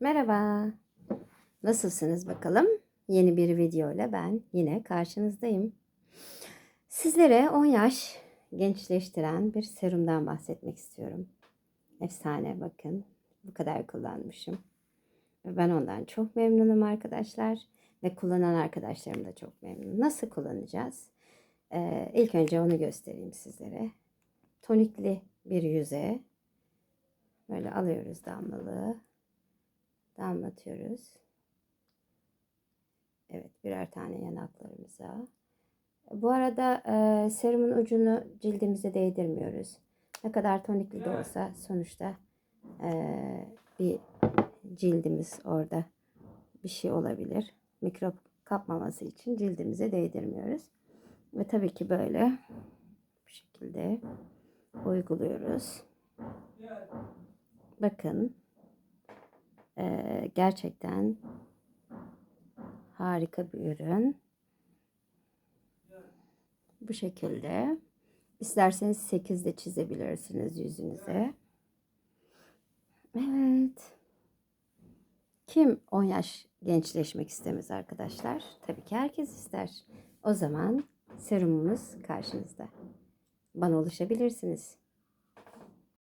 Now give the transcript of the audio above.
Merhaba. Nasılsınız bakalım? Yeni bir video ile ben yine karşınızdayım. Sizlere 10 yaş gençleştiren bir serumdan bahsetmek istiyorum. Efsane bakın. Bu kadar kullanmışım. Ben ondan çok memnunum arkadaşlar. Ve kullanan arkadaşlarım da çok memnun. Nasıl kullanacağız? Ee, ilk önce onu göstereyim sizlere. Tonikli bir yüze böyle alıyoruz damlalığı. Damlatıyoruz. Evet birer tane yanaklarımıza. Bu arada e, serumun ucunu cildimize değdirmiyoruz. Ne kadar tonikli de olsa sonuçta e, bir cildimiz orada bir şey olabilir. Mikrop kapmaması için cildimize değdirmiyoruz. Ve tabii ki böyle bu şekilde uyguluyoruz. Bakın e, gerçekten harika bir ürün. Bu şekilde. İsterseniz 8 de çizebilirsiniz yüzünüze. Evet. Kim 10 yaş gençleşmek istemez arkadaşlar? Tabii ki herkes ister. O zaman serumumuz karşınızda. Bana ulaşabilirsiniz.